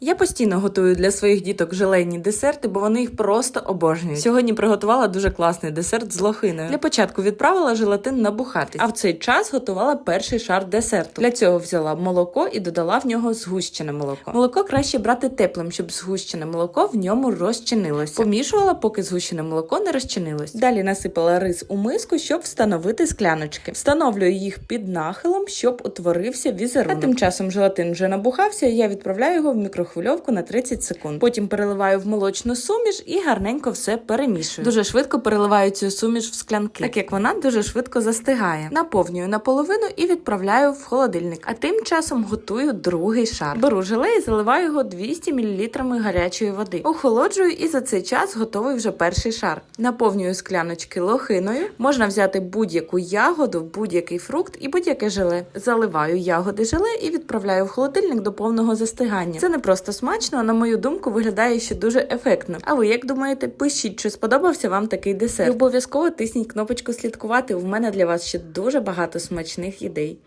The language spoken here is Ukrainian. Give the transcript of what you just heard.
Я постійно готую для своїх діток желейні десерти, бо вони їх просто обожнюють. Сьогодні приготувала дуже класний десерт з лохиною. Для початку відправила желатин набухатись, а в цей час готувала перший шар десерту. Для цього взяла молоко і додала в нього згущене молоко. Молоко краще брати теплим, щоб згущене молоко в ньому розчинилося. Помішувала, поки згущене молоко не розчинилось. Далі насипала рис у миску, щоб встановити скляночки. Встановлюю їх під нахилом, щоб утворився візерунок. А тим часом желатин вже набухався, і я відправляю його в мікрохвильовку на 30 секунд. Потім переливаю в молочну суміш і гарненько все перемішую. Дуже швидко переливаю цю суміш в склянки, так як вона дуже швидко застигає. Наповнюю наполовину і відправляю в холодильник. А тим часом готую другий шар. Беру желе і заливаю його 200 мл гарячої води. Охолоджую і за цей час готовий вже перший шар. Наповнюю скляночки лохиною. Можна взяти будь-яку ягоду, будь-який фрукт і будь-яке желе. Заливаю ягоди желе і відправляю в холодильник до повного застигання. Це не просто смачно, а на мою думку виглядає ще дуже ефектно. А ви як думаєте? Пишіть, чи сподобався вам такий десерт? І обов'язково тисніть кнопочку слідкувати. У мене для вас ще дуже багато смачних ідей.